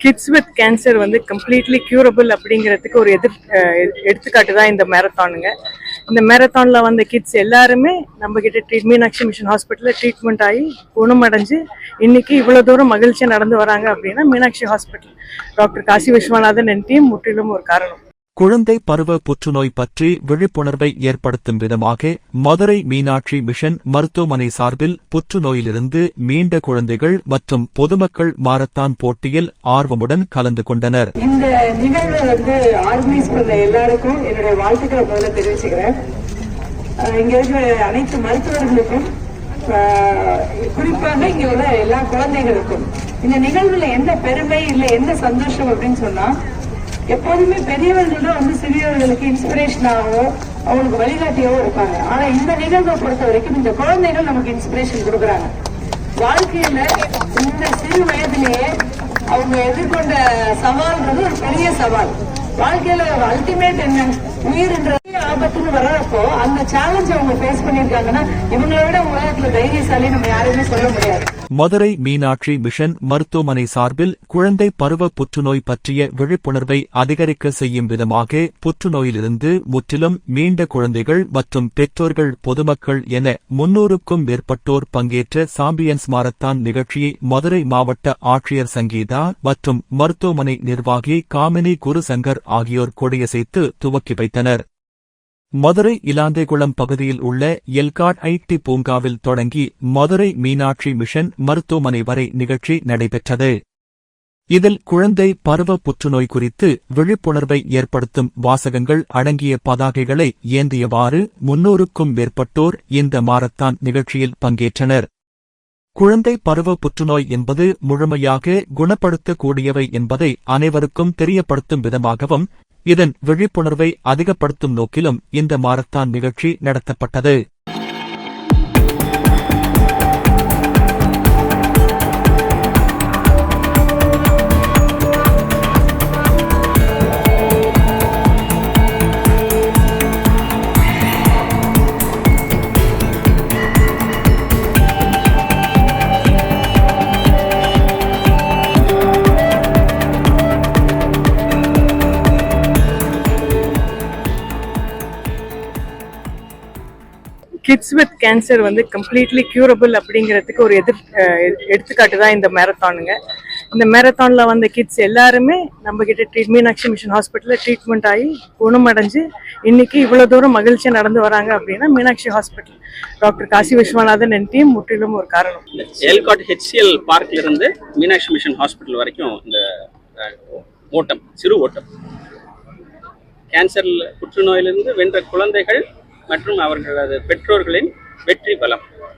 Kids with cancer வந்து completely curable அப்படிங்கிறதுக்கு ஒரு எதிர் எடுத்துக்காட்டு தான் இந்த மேரத்தானுங்க இந்த மேரத்தானில் வந்த கிட்ஸ் எல்லாருமே நம்ம கிட்ட ட்ரீட் மீனாட்சி மிஷன் ஹாஸ்பிட்டலில் ட்ரீட்மெண்ட் ஆகி குணமடைஞ்சு இன்னைக்கு இவ்வளோ தூரம் மகிழ்ச்சியாக நடந்து வராங்க அப்படின்னா மீனாட்சி ஹாஸ்பிட்டல் டாக்டர் காசி விஸ்வநாதன் என் டீம் முற்றிலும் ஒரு காரணம். குழந்தை பருவ புற்றுநோய் பற்றி விழிப்புணர்வை ஏற்படுத்தும் விதமாக மதுரை மீனாட்சி மிஷன் மருத்துவமனை சார்பில் புற்றுநோயிலிருந்து மீண்ட குழந்தைகள் மற்றும் பொதுமக்கள் மாரத்தான் போட்டியில் ஆர்வமுடன் கலந்து கொண்டனர். இந்த நிகழ்வு வந்து ஆர்கனைஸ் பண்ண எல்லாருக்கும் என்னுடைய வாழ்த்துக்களை முதல்ல தெரிவிச்சுக்கிறேன். இங்க இருக்கிற அனைத்து மருத்துவர்களுக்கும் குறிப்பாக இங்க உள்ள எல்லா குழந்தைகளுக்கும் இந்த நிகழ்வுல என்ன பெருமை இல்ல என்ன சந்தோஷம் அப்படின்னு சொன்னா எப்போதுமே பெரியவர்கள் தான் வந்து சிறியவர்களுக்கு இன்ஸ்பிரேஷனாகவும் அவங்களுக்கு வழிகாட்டியாவும் இருப்பாங்க. ஆனா இந்த நிகழ்வை பொறுத்த வரைக்கும் இந்த குழந்தைகள் நமக்கு இன்ஸ்பிரேஷன் கொடுக்குறாங்க. வாழ்க்கையில இந்த சிறு வயதிலேயே அவங்க எதிர்கொண்ட சவால்ன்றது ஒரு பெரிய சவால். வாழ்க்கையில அல்டிமேட் என்ன? உயிர்ன்ற ஆபத்துன்னு வர்றப்போ அந்த சேலஞ்ச் அவங்க ஃபேஸ் பண்ணிருக்காங்கன்னா இவங்களை விட உலகத்துல தைரியசாலி நம்ம யாருமே சொல்ல முடியாது. மதுரை மீனாட்சி மிஷன் மருத்துவமனை சார்பில் குழந்தை பருவ புற்றுநோய் பற்றிய விழிப்புணர்வை அதிகரிக்க செய்யும் விதமாக புற்றுநோயிலிருந்து முற்றிலும் மீண்ட குழந்தைகள் மற்றும் பெற்றோர்கள் பொதுமக்கள் என முன்னூறுக்கும் மேற்பட்டோர் பங்கேற்ற சாம்பியன்ஸ் மாரத்தான் நிகழ்ச்சியை மதுரை மாவட்ட ஆட்சியர் சங்கீதா மற்றும் மருத்துவமனை நிர்வாகி காமினி குருசங்கர் ஆகியோர் கொடியசைத்து துவக்கி வைத்தனர். மதுரை இலாந்தைகுளம் பகுதியில் உள்ள எல்காட் ஐடி பூங்காவில் தொடங்கி மதுரை மீனாட்சி மிஷன் மருத்துவமனை வரை நிகழ்ச்சி நடைபெற்றது. இதில் குழந்தை பருவ புற்றுநோய் குறித்து விழிப்புணர்வை ஏற்படுத்தும் வாசகங்கள் அடங்கிய பதாகைகளை ஏந்தியவாறு முன்னூறுக்கும் மேற்பட்டோர் இந்த மாரத்தான் நிகழ்ச்சியில் பங்கேற்றனர். குழந்தை பருவ புற்றுநோய் என்பது முழுமையாக குணப்படுத்தக்கூடியவை என்பதை அனைவருக்கும் தெரியப்படுத்தும் விதமாகவும் இதன் விழிப்புணர்வை அதிகப்படுத்தும் நோக்கிலும் இந்த மாரத்தான் நிகழ்ச்சி நடத்தப்பட்டது. கிட்ஸ் வித் கேன்சர் வந்து கம்ப்ளீட்லி க்யூரபிள் அப்படிங்கிறதுக்கு ஒரு எதிர் எ- எடுத்துக்காட்டு தான் இந்த மேரத்தானுங்க இந்த மேரத்தானில் வந்த கிட்ஸ் எல்லாருமே நம்ம கிட்ட ட்ரீட் மீனாட்சி மிஷன் ஹாஸ்பிட்டலில் ட்ரீட்மெண்ட் ஆகி குணமடைஞ்சு இன்னைக்கு இவ்வளோ தூரம் மகிழ்ச்சியாக நடந்து வராங்க அப்படின்னா மீனாட்சி ஹாஸ்பிட்டல் டாக்டர் காசி விஸ்வநாதன் என் டீம் முற்றிலும் ஒரு காரணம். ஏல்காட் ஹெச்சிஎல் பார்க்லேருந்து மீனாட்சி மிஷன் ஹாஸ்பிட்டல் வரைக்கும் இந்த ஓட்டம் சிறு ஓட்டம். கேன்சரில் புற்றுநோயிலிருந்து வென்ற குழந்தைகள் மற்றும் அவர்களது பெற்றோர்களின் வெற்றி பலம்.